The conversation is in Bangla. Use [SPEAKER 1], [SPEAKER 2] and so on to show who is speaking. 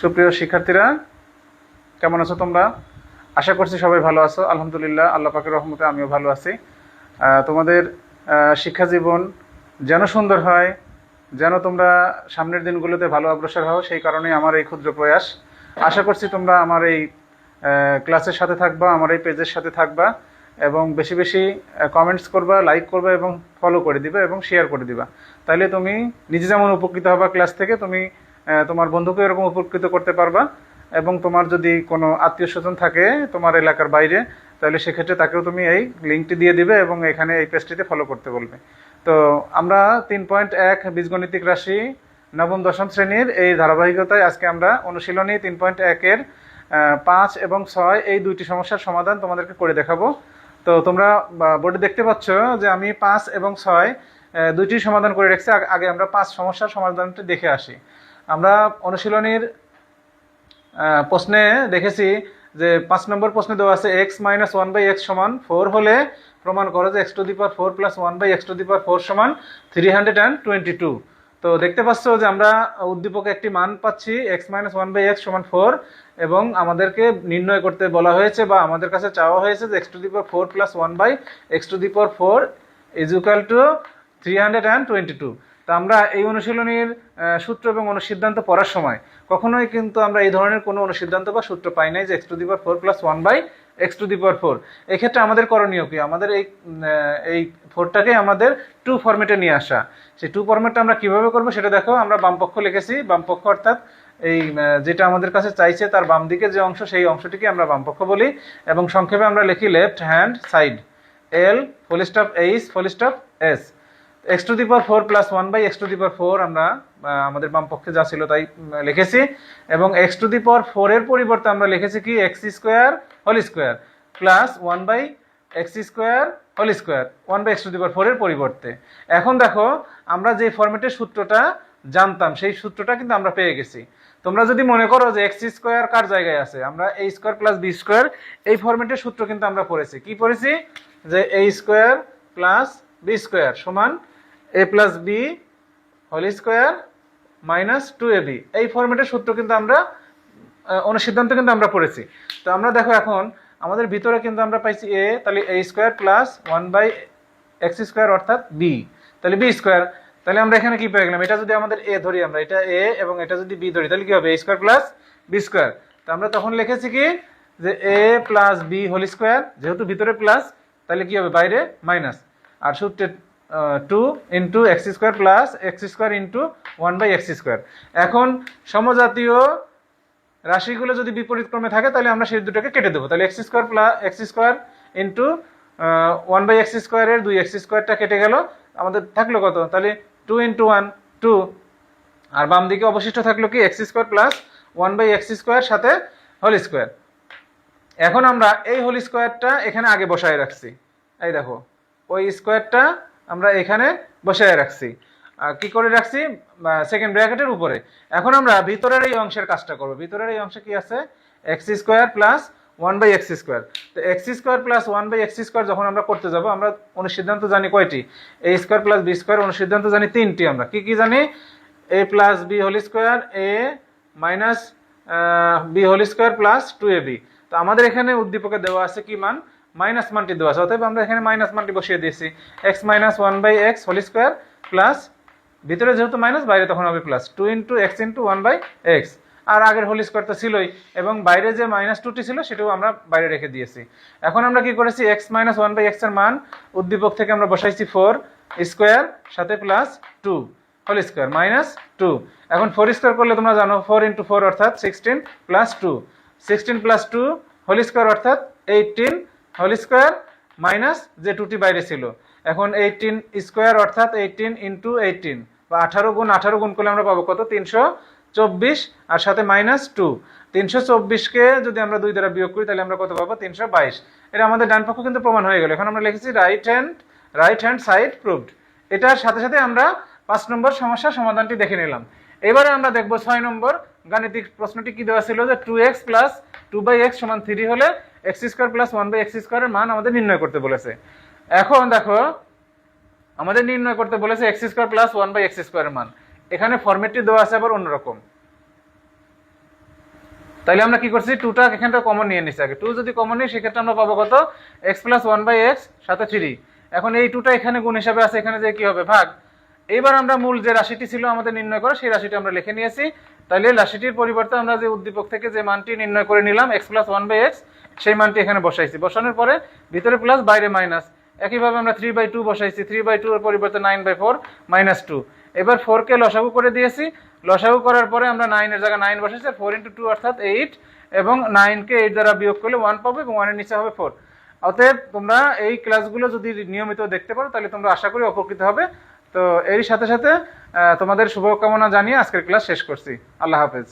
[SPEAKER 1] সুপ্রিয় শিক্ষার্থীরা, কেমন আছো তোমরা? আশা করছি সবাই ভালো আছো। আলহামদুলিল্লাহ, আল্লাহ পাকের রহমতে আমিও ভালো আছি। তোমাদের শিক্ষা জীবন যেন সুন্দর হয়, যেন তোমরা সামনের দিনগুলোতে ভালো অগ্রসর হও, সেই কারণে আমার এই ক্ষুদ্র প্রয়াস। আশা করছি তোমরা আমার এই ক্লাসের সাথে থাকবা, আমার এই পেজের সাথে থাকবা এবং বেশি বেশি কমেন্টস করবা লাইক করবা এবং ফলো করে দিবা এবং শেয়ার করে দিবা। তাইলে তুমি নিজে যেমন উপকৃত হবা ক্লাস থেকে, তুমি তোমার বন্ধুকে এরকম উপকৃত করতে পারবা। এবং তোমার যদি কোনো আত্মীয় স্বজন থাকে তোমার এলাকার বাইরে, তাহলে সেক্ষেত্রে তাকেও তুমি এই লিঙ্কটি দিয়ে দিবে এবং এখানে এই পেজটিতে ফলো করতে বলবে। তো আমরা তিন পয়েন্ট এক বীজগণিতিক রাশি নবম, দশম শ্রেণির এই ধারাবাহিকতায় আজকে আমরা অনুশীলনী তিন পয়েন্ট একের পাঁচ এবং ছয় এই দুইটি সমস্যার সমাধান তোমাদেরকে করে দেখাবো। তো তোমরা বোর্ডে দেখতে পাচ্ছ যে আমি পাঁচ এবং ছয় দুইটি সমাধান করে রেখেছি। আগে আমরা পাঁচ সমস্যার সমাধানটি দেখে আসি। আমরা অনুশীলনীর প্রশ্নে দেখেছি যে পাঁচ নম্বর প্রশ্নে দেওয়া আছে X minus one by X সমান ফোর হলে প্রমাণ করো যে X to the power four plus one by X to the power four সমান three hundred and twenty two তো দেখতে পাচ্ছ যে আমরা উদ্দীপকে একটি মান পাচ্ছি X minus one by X সমান ফোর এবং আমাদেরকে নির্ণয় করতে বলা হয়েছে বা আমাদের কাছে চাওয়া হয়েছে যে X to the power four plus one by X to the power four is to three hundred and twenty two তো আমরা এই অনুশীলনীর সূত্র এবং অনুসিদ্ধান্ত পড়ার সময় কখনোই কিন্তু আমরা এই ধরনের কোনো অনুসিদ্ধান্ত বা সূত্র পাই নাই যে X to the power four plus one by X to the power four এক্ষেত্রে আমাদের করণীয় কি? আমাদের এই এই ফোরটাকে আমাদের টু ফরম্যাটে নিয়ে আসা। সেই টু ফর্মেটটা আমরা কীভাবে করব সেটা দেখো, আমরা বামপক্ষ লিখেছি বামপক্ষ অর্থাৎ এই যেটা আমাদের কাছে চাইছে তার বাম দিকে যে অংশ, সেই অংশটিকে আমরা বামপক্ষ বলি এবং সংক্ষেপে আমরা লিখি left hand side L full stop H full stop S X to the power four plus one by X to the power four আমরা আমাদের বাম পক্ষে যা ছিল তাই লিখেছি। এবং X to the power four এর পরিবর্তে আমরা লিখেছি কি? X square whole square plus one by X square whole square one by X to the power four এর পরিবর্তে। এখন দেখো, আমরা যে ফরম্যাটের সূত্রটা জানতাম, সেই সূত্রটা কিন্তু আমরা পেয়ে গেছি। তোমরা যদি মনে করো যে এক্স স্কোয়ার কার জায়গায় আছে, আমরা A square plus B square এই ফরম্যাটের সূত্র কিন্তু আমরা পড়েছি। কি পড়েছি? যে A square plus B square সমান A plus B whole square minus two A B এই ফরম্যাটের সূত্র কিন্তু আমরা অনুসিদ্ধান্ত কিন্তু আমরা পড়েছি। তো আমরা দেখো এখন, আমাদের ভিতরে কিন্তু আমরা পাইছি এ তাহলে A square plus one by X square অর্থাৎ বি তাহলে বি স্কোয়ার তাহলে আমরা এখানে কি পেয়ে গেলাম? এটা যদি আমাদের এ ধরি আমরা, এটা এ এবং এটা যদি বি ধরি, তাহলে কি হবে? A square plus B square তো আমরা তখন লিখেছি কি? যে A plus B whole square যেহেতু ভিতরে প্লাস তাহলে কি হবে? বাইরে মাইনাস আর সূত্রে two into X square plus X square into one by X square. এখন সমজাতীয় রাশিগুলো যদি বিপরীত ক্রমে থাকে, তাহলে আমরা সেই দুটোকে কেটে দেবো। তাহলে X square plus X square into one by X স্কোয়ারের দুই এক্স স্কোয়ারটা কেটে গেল। আমাদের থাকল কত? তাহলে টু ইন্টু ওয়ান, টু। আর বাম দিকে অবশিষ্ট থাকল কি? X square plus one by X square সাথে হোল স্কোয়ার। এখন আমরা এই হোল স্কোয়ারটা এখানে আগে বসায় রাখছি। এই দেখো, ওই স্কোয়ারটা আমরা এখানে বসায় রাখছি। কি করে রাখছি? সেকেন্ড ব্র্যাকেটের উপরে। এখন আমরা ভিতরের এই অংশের কাজটা করব। ভিতরের এই অংশে কি আছে? X square plus one by X square তো X square plus one by X square যখন আমরা করতে যাব, আমরা অনুসিদ্ধান্ত জানি কয়টি? A square plus B square অনুসিদ্ধান্ত জানি তিনটি আমরা। কি কি জানি? A plus B whole square A minus B whole square plus two A B তো আমাদের এখানে উদ্দীপকে দেওয়া আছে কি মান? মাইনাস মানটি দেওয়া আছে, অতএব আমরা এখানে মাইনাস মানটি বসিয়ে দিয়েছি। X minus one by X whole square plus ভিতরে যেহেতু মাইনাস বাইরে তখন হবে plus two into X into one by X আর আগের হোল স্কোয়ার তো ছিলই, এবং বাইরে যে মাইনাস টুটি ছিল সেটাও আমরা বাইরে রেখে দিয়েছি। এখন আমরা কি করেছি? এক্স মাইনাস ওয়ান বাই এক্সের মান উদ্দীপক থেকে আমরা বসাইছি ফোর স্কোয়ার সাথে plus two whole square minus two এখন ফোর স্কোয়ার করলে তোমরা জানো ফোর ইন্টু ফোর অর্থাৎ sixteen plus two sixteen plus two whole square অর্থাৎ এইটিন হোল স্কোয়ার মাইনাস যে টুটি বাইরে ছিল। এখন এইটিন স্কোয়ার অর্থাৎ এইটিন ইন্টু এইটিন বা আঠারো গুণ আঠারো গুণ করলে আমরা পাবো কত? তিনশো চব্বিশ, আর সাথে মাইনাস টু তিনশো চব্বিশকে যদি আমরা দুই দ্বারা বিয়োগ করি, তাহলে আমরা কত পাবো? তিনশো বাইশ। এটা আমাদের ডান পক্ষ কিন্তু প্রমাণ হয়ে গেল। এখন আমরা লিখেছি right hand right hand side proved এটার সাথে সাথে আমরা পাঁচ নম্বর সমস্যার সমাধানটি দেখে নিলাম। এবারে আমরা দেখব ছয় নম্বর গাণিতিক প্রশ্নটি কি দেওয়া ছিল যে two X plus two by X সমান থ্রি হলে X square plus one by X স্কোয়ারের মান আমাদের নির্ণয় করতে বলেছে। এখন দেখো, আমাদের নির্ণয় করতে বলেছে X square plus one by X স্কোয়ারের মান। এখানে ফরম্যাটটি দেওয়া আছে আবার অন্যরকম। তাইলে আমরা কি করছি? টুটা এখান থেকে কমন নিয়ে নিচ্ছি আগে। টু যদি কমন নিই, সেক্ষেত্রে আমরা পাবো কত? X plus one by X সাথে থ্রি এখন এই টুটা এখানে গুণ হিসাবে আছে, এখানে যে কি হবে? ভাগ। এইবার আমরা মূল যে রাশিটি ছিল আমাদের নির্ণয় করা, সেই রাশিটি আমরা লিখে নিয়েছি। তাইলে রাশিটির পরিবর্তে আমরা যে উদ্দীপক থেকে যে মানটি নির্ণয় করে নিলাম, X plus one by X সেই মানটি এখানে বসাইছি। বসানোর পরে ভিতরে প্লাস বাইরে মাইনাস একইভাবে আমরা থ্রি বাই টু বসাইছি। থ্রি বাই টু এর পরিবর্তে nine by four minus two এবার ফোরকে লসাগু করে দিয়েছি। লসাগু করার পরে আমরা নাইনের জায়গায় নাইন বসাইছি ফোর ইন্টু টু অর্থাৎ এইট এবং নাইনকে এইট দ্বারা বিয়োগ করলে ওয়ান পাবো এবং ওয়ানের নিচে হবে ফোর অতএব তোমরা এই ক্লাসগুলো যদি নিয়মিত দেখতে পারো, তাহলে তোমরা আশা করি উপকৃত হবে। তো এরই সাথে সাথে তোমাদের শুভকামনা জানিয়ে আজকের ক্লাস শেষ করছি। আল্লাহ হাফেজ।